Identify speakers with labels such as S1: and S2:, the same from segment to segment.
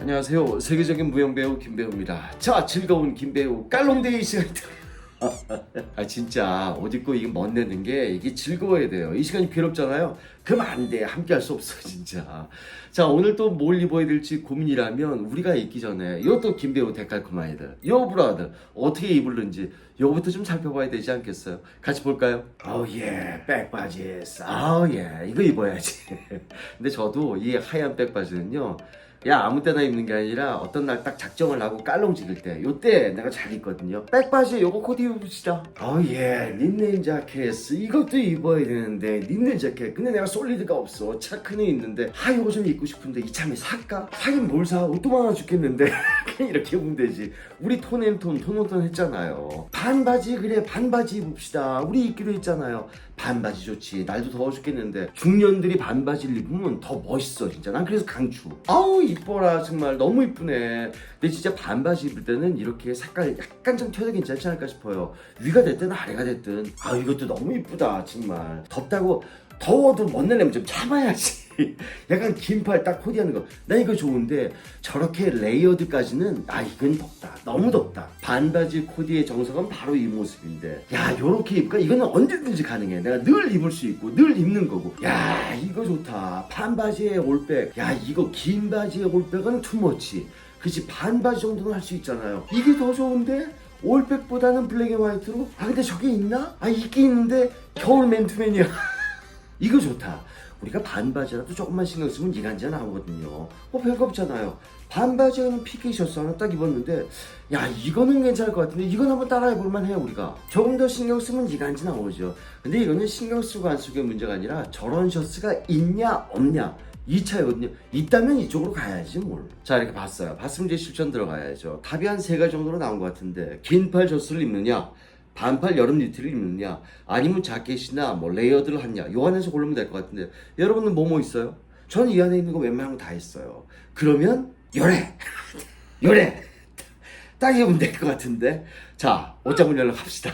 S1: 안녕하세요. 세계적인 무용 배우 김배우입니다. 자, 즐거운 김배우 깔롱데이 시간입니다. 아 진짜 옷 입고 이게 멋내는 게 이게 즐거워야 돼요. 이 시간이 괴롭잖아요. 그럼 안 돼. 함께 할 수 없어 진짜. 자 오늘 또 뭘 입어야 될지 고민이라면 우리가 입기 전에 이것도 김배우 데칼코마이들 요 브라들 어떻게 입을는지 요거부터 좀 살펴봐야 되지 않겠어요? 같이 볼까요? 어예 백바지 아예 이거 입어야지. 근데 저도 이 하얀 백바지는요. 야 아무 때나 입는 게 아니라 어떤 날 딱 작정을 하고 깔롱 찍을 때 요때 내가 잘 입거든요. 백바지 요거 코디 입읍시다. 어예. 린넨 자켓. 이것도 입어야 되는데 린넨 자켓. 근데 내가 솔리드가 없어. 차크는 있는데 아 요거 좀 입고 싶은데 이참에 살까? 하긴 뭘 사? 옷도 많아 죽겠는데. 그냥 이렇게 입으면 되지. 우리 톤앤톤 톤온톤 했잖아요. 반바지 그래. 반바지 입읍시다. 우리 입기로 했잖아요. 반바지 좋지. 날도 더워 죽겠는데. 중년들이 반바지를 입으면 더 멋있어 진짜. 난 그래서 강추. 아우 이뻐라 정말. 너무 이쁘네. 근데 진짜 반바지 입을 때는 이렇게 색깔 약간 좀 튀어도 괜찮지 않을까 싶어요. 위가 됐든 아래가 됐든 아 이것도 너무 이쁘다 정말. 덥다고 더워도 멋내려면 좀 참아야지 약간 긴팔 딱 코디하는 거. 나 이거 좋은데 저렇게 레이어드까지는 아 이건 덥다. 너무 덥다. 반바지 코디의 정석은 바로 이 모습인데. 야 요렇게 입까? 이거는 언제든지 가능해. 내가 늘 입을 수 있고 늘 입는 거고. 야 이거 좋다. 반바지에 올백. 야 이거 긴 바지에 올백은 투머치 그치 반바지 정도는 할 수 있잖아요. 이게 더 좋은데? 올백보다는 블랙 앤 화이트로? 아 근데 저게 있나? 아 있긴 있는데 겨울 맨투맨이야. 이거 좋다. 우리가 반바지라도 조금만 신경 쓰면 이간질 나오거든요. 어, 별거 없잖아요. 반바지에 는 피케 셔츠 하나 딱 입었는데, 야, 이거는 괜찮을 것 같은데, 이건 한번 따라해 볼만 해요, 우리가. 조금 더 신경 쓰면 이간질 나오죠. 근데 이거는 신경 쓰고 안 쓰고의 문제가 아니라 저런 셔츠가 있냐, 없냐. 이 차이거든요. 있다면 이쪽으로 가야지 뭘. 자 이렇게 봤어요. 봤으면 이제 실전 들어가야죠. 답이 한 세 가지 정도로 나온 것 같은데 긴 팔 셔츠를 입느냐, 반팔 여름 니트를 입느냐, 아니면 자켓이나 뭐 레이어드를 하냐. 요 안에서 고르면 될 것 같은데 여러분은 뭐뭐 있어요? 저는 이 안에 있는 거 웬만한 거 다 했어요. 그러면 요래, 요래 딱 입으면 될 것 같은데. 자 옷장문 갑시다.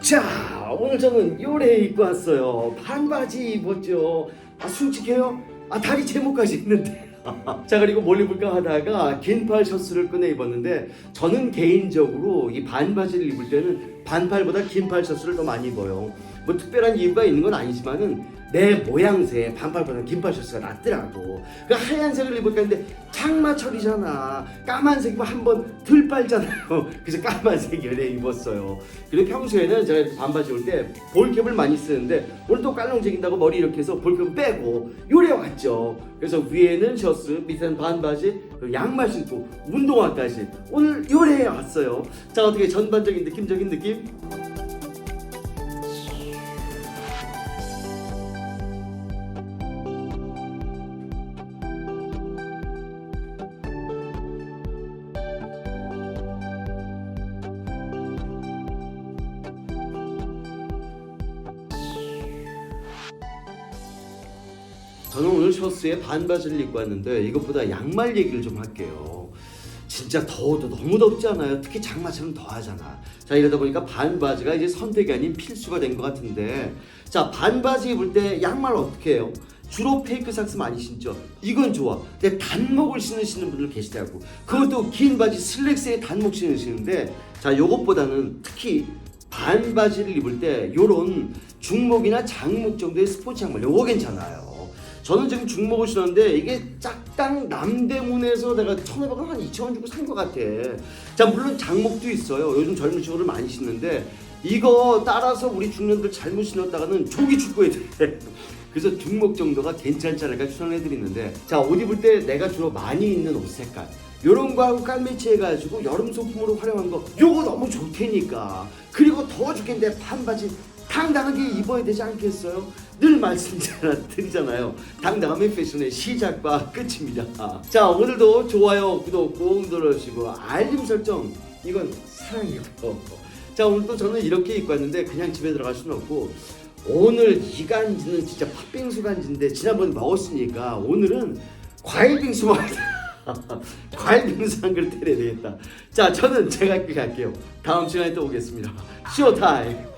S1: 자 오늘 저는 요래 입고 왔어요 반바지 입었죠 아 솔직해요? 아 다리 제목까지 있는데 자 그리고 뭘 입을까 하다가 긴팔 셔츠를 꺼내 입었는데 저는 개인적으로 이 반바지를 입을 때는 반팔보다 긴팔 셔츠를 더 많이 입어요. 뭐 특별한 이유가 있는 건 아니지만은 내 모양새 반팔보다 긴팔 셔츠가 낫더라고. 그 하얀색을 입을까 했는데 장마철이잖아. 까만색이면 한번 덜 빨잖아요. 그래서 까만색 열에 입었어요. 그리고 평소에는 제가 반바지 올 때 볼캡을 많이 쓰는데 오늘 또 깔롱색인다고 머리 이렇게 해서 볼캡 빼고 요래 왔죠. 그래서 위에는 셔츠 밑에는 반바지 양말 신고 운동화까지. 오늘 요래 왔어요. 자 어떻게 전반적인 느낌적인 느낌? 저는 오늘 셔츠에 반바지를 입고 왔는데 이것보다 양말 얘기를 좀 할게요. 진짜 더워도 너무 덥지 않아요? 특히 장마철은 더하잖아. 자 이러다 보니까 반바지가 이제 선택이 아닌 필수가 된 것 같은데 자 반바지 입을 때 양말 어떻게 해요? 주로 페이크 삭스 많이 신죠. 이건 좋아. 근데 단목을 신으시는 분들 계시더라고. 그것도 긴 바지 슬랙스에 단목 신으시는데 자 요것보다는 특히 반바지를 입을 때 요런 중목이나 장목 정도의 스포츠 양말 요거 괜찮아요. 저는 지금 중목을 신었는데 이게 짝당 남대문에서 내가 처음에 봐서 한 2천 원 주고 산 것 같아. 자 물론 장목도 있어요. 요즘 젊은 친구들 많이 신는데 이거 따라서 우리 중년들 잘못 신었다가는 조기 축구해야 돼. 그래서 중목 정도가 괜찮지 않을까 추천해 드리는데 자 옷 입을 때 내가 주로 많이 입는 옷 색깔 요런 거하고 깔매치 해가지고 여름 소품으로 활용한 거 요거 너무 좋다니까 그리고 더워 죽겠는데 반바지 당당하게 입어야 되지 않겠어요? 늘 말씀드리잖아요. 당당함의 패션의 시작과 끝입니다. 자, 오늘도 좋아요, 구독 꼭 눌러주시고 알림 설정 이건 사랑이에요. 자, 오늘 또 저는 이렇게 입고 왔는데 그냥 집에 들어갈 수는 없고 오늘 이 간지는 진짜 팥빙수 간지인데 지난번에 먹었으니까 오늘은 과일 빙수 먹자. 과일 빙수 한 그릇 때려야 되겠다. 자, 저는 제가 갈게요. 다음 시간에 또 오겠습니다. 쇼타임.